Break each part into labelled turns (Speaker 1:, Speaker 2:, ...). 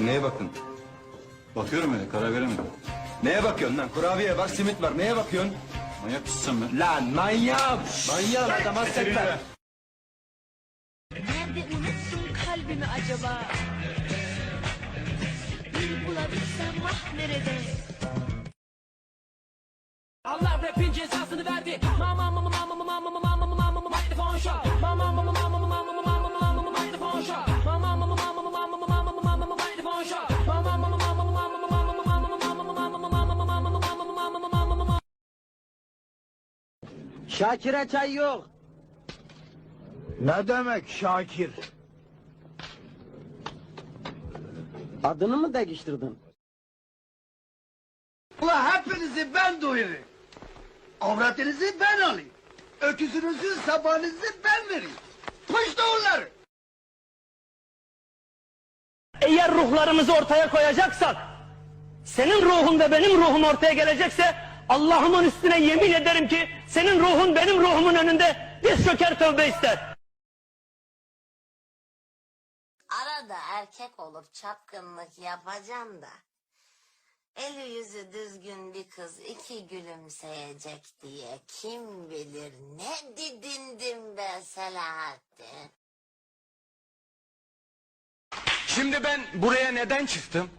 Speaker 1: Neye bakın?
Speaker 2: Bakıyorum öyle karar veremedim.
Speaker 1: Neye bakıyorsun lan? Kurabiye var, simit var. Neye bakıyorsun?
Speaker 2: Manyak mısın sen be?
Speaker 1: Lan manyak! Manyak adam hasretler.
Speaker 3: Nerede unuttun kalbimi acaba? Bir bulabilsem ah nerede?
Speaker 4: Allah rapin cezasını verdi. Mama mama mama mama mama mama mama mama mikrofon şok. Mama mama
Speaker 5: Şakir'e çay yok.
Speaker 6: Ne demek Şakir?
Speaker 5: Adını mı değiştirdin?
Speaker 6: Ula hepinizi ben doyurayım. Avratınızı ben alayım. Öküzünüzü sabahınızı ben vereyim. Pıştı onları.
Speaker 7: Eğer ruhlarımızı ortaya koyacaksak, senin ruhun ve benim ruhum ortaya gelecekse, Allah'ımın üstüne yemin ederim ki, senin ruhun benim ruhumun önünde diz çöker tövbe ister.
Speaker 8: Arada erkek olup çapkınlık yapacağım da. Eli yüzü düzgün bir kız iki gülümseyecek diye kim bilir ne didindim be Selahattin.
Speaker 9: Şimdi ben buraya neden çıktım?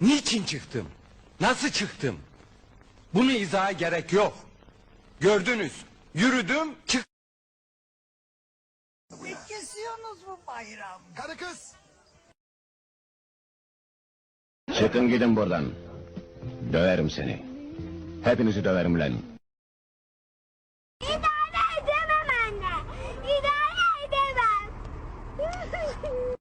Speaker 9: Niçin çıktım? Nasıl çıktım? Bunu izaha gerek yok. Gördünüz. Yürüdüm, çık.
Speaker 6: Ne kesiyorsunuz bu bayram? Karı kız.
Speaker 10: Çıkın gidin buradan. Döverim seni. Hepinizi döverim lan. İdare edemem anne. İdare edemem.